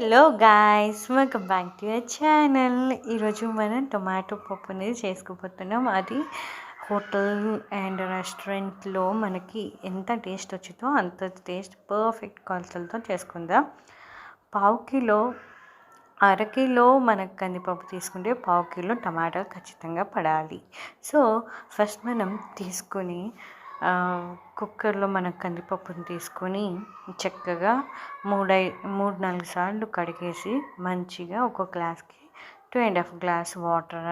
Hello guys welcome back to your channel ఈరోజు మనం tomato పప్పు అనేది చేసుకోబోతున్నాం. అది హోటల్ అండ్ రెస్టారెంట్లో మనకి ఎంత టేస్ట్ వచ్చిందో అంత టేస్ట్ పర్ఫెక్ట్ కొలతలతో చేసుకుందాం. పావు కిలో అర కిలో మనకు కందిపప్పు తీసుకుంటే పావు కిలో టమాటా ఖచ్చితంగా పడాలి. సో ఫస్ట్ మనం తీసుకుని కుక్కర్లో మనం కందిపప్పుని తీసుకొని చక్కగా మూడై మూడు నాలుగు సార్లు కడిగేసి మంచిగా ఒక గ్లాస్కి two and half glass water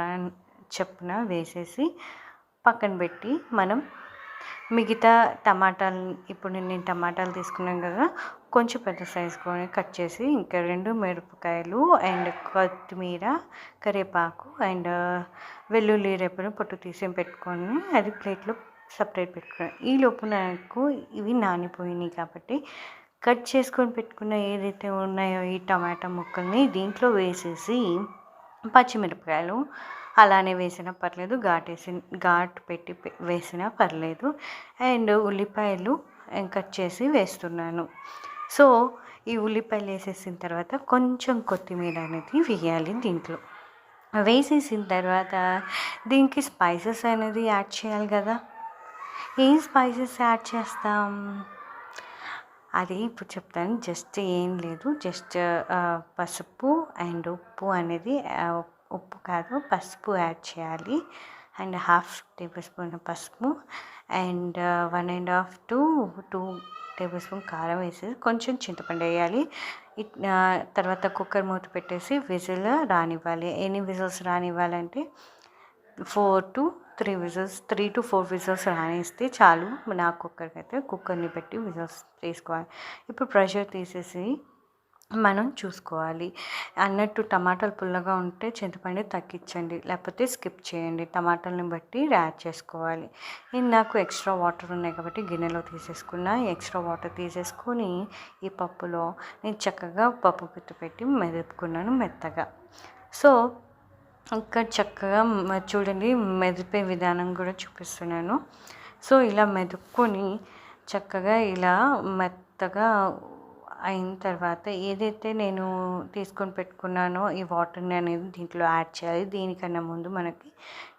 చప్పున వేసేసి పక్కన పెట్టి మనం మిగతా టమాటాలు ఇప్పుడు నేను టమాటాలు తీసుకున్నాను కదా కొంచెం పెద్ద సైజుకొని కట్ చేసి ఇంకా రెండు మిరపకాయలు అండ్ కొత్తిమీర కరివేపాకు అండ్ వెల్లుల్లి రేపను పొట్టు తీసి పెట్టుకొని అది ప్లేట్లో సపరేట్ పెట్టుకున్నాను. ఈ లోపు నాకు ఇవి నానిపోయినాయి కాబట్టి కట్ చేసుకొని పెట్టుకున్న ఏదైతే ఉన్నాయో ఈ టమాటా ముక్కల్ని దీంట్లో వేసేసి పచ్చిమిరపకాయలు అలానే వేసినా పర్లేదు ఘాటేసి ఘాటు పెట్టి వేసినా పర్లేదు. అండ్ ఉల్లిపాయలు కట్ చేసి వేస్తున్నాను. సో ఈ ఉల్లిపాయలు వేసేసిన తర్వాత కొంచెం కొత్తిమీర అనేది వేయాలి దీంట్లో. వేసేసిన తర్వాత దీనికి స్పైసెస్ అనేది యాడ్ చేయాలి కదా. ఏం స్పైసెస్ యాడ్ చేస్తాం? అది ఇప్పుడు చెప్తాను. జస్ట్ ఏం లేదు. జస్ట్ పసుపు అండ్ ఉప్పు అనేది ఉప్పు కాదు పసుపు యాడ్ చేయాలి. అండ్ హాఫ్ టేబుల్ స్పూన్ పసుపు and one and half to two tablespoon కారం వేసి కొంచెం చింతపండు వేయాలి. తర్వాత కుక్కర్ మూత పెట్టేసి విజిల్ రానివ్వాలి. ఎన్ని whistles రానివ్వాలంటే four to three whistles three to four whistles రానిస్తే చాలు. నా కుక్కర్కైతే కుక్కర్ని పెట్టి విజిల్స్ తీసుకోవాలి. ఇప్పుడు ప్రెషర్ తీసేసి మనం చూసుకోవాలి. అన్నట్టు టమాటాలు పుల్లగా ఉంటే చింతపండు తగ్గించండి. లేకపోతే స్కిప్ చేయండి. టమాటాలని బట్టి యాడ్ చేసుకోవాలి. నేను నాకు ఎక్స్ట్రా వాటర్ ఉన్నాయి కాబట్టి గిన్నెలో తీసేసుకున్న. ఎక్స్ట్రా వాటర్ తీసేసుకొని ఈ పప్పులో నేను చక్కగా పప్పు గుర్తు పెట్టి మెదుపుకున్నాను మెత్తగా. సో ఇక్కడ చక్కగా చూడండి మెదిపే విధానం కూడా చూపిస్తున్నాను. సో ఇలా మెదుక్కొని చక్కగా ఇలా మెత్తగా అయిన తర్వాత ఏదైతే నేను తీసుకొని పెట్టుకున్నానో ఈ వాటర్ని అనేది దీంట్లో యాడ్ చేయాలి. దీనికన్నా ముందు మనకి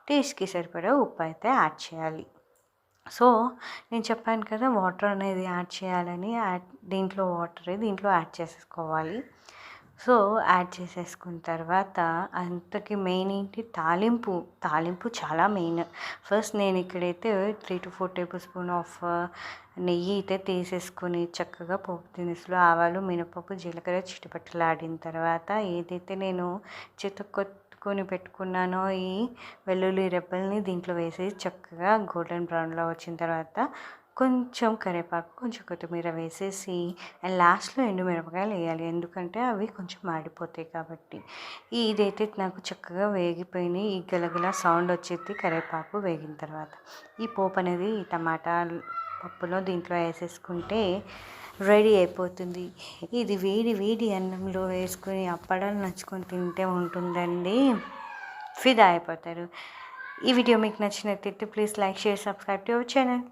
టేస్ట్కి సరిపడా ఉప్పు అయితే యాడ్ చేయాలి. సో నేను చెప్పాను కదా వాటర్ అనేది యాడ్ చేయాలని యాడ్ దీంట్లో వాటర్ దీంట్లో యాడ్ చేసుకోవాలి సో యాడ్ చేసేసుకున్న తర్వాత అంతకి మెయిన్ ఏంటి? తాలింపు. తాలింపు చాలా మెయిన్. ఫస్ట్ నేను ఇక్కడైతే three to four tablespoon of నెయ్యి అయితే తీసేసుకొని చక్కగా పోపు దినుసులు ఆవాలు మినపప్పు జీలకర్ర చిట్టుపట్టలాడిన తర్వాత ఏదైతే నేను చితకొట్టుకొని పెట్టుకున్నానో ఈ వెల్లుల్లి రెబ్బల్ని దీంట్లో వేసి చక్కగా గోల్డెన్ బ్రౌన్లో వచ్చిన తర్వాత కొంచెం కరివేపాకు కొంచెం కొత్తిమీర వేసేసి అండ్ లాస్ట్లో ఎండుమిరపకాయలు వేయాలి. ఎందుకంటే అవి కొంచెం మాడిపోతాయి కాబట్టి. ఇదైతే నాకు చక్కగా వేగిపోయినాయి. ఈ గలగల సౌండ్ వచ్చేది కరివేపాకు వేగిన తర్వాత. ఈ పోపు అనేది ఈ టమాటా పప్పులో దీంట్లో వేసేసుకుంటే రెడీ అయిపోతుంది. ఇది వేడి వేడి అన్నంలో వేసుకుని అప్పడాలు నచ్చుకొని తింటే ఉంటుందండి. ఫిదా అయిపోతారు. ఈ వీడియో మీకు నచ్చినట్లయితే please like share subscribe to our channel.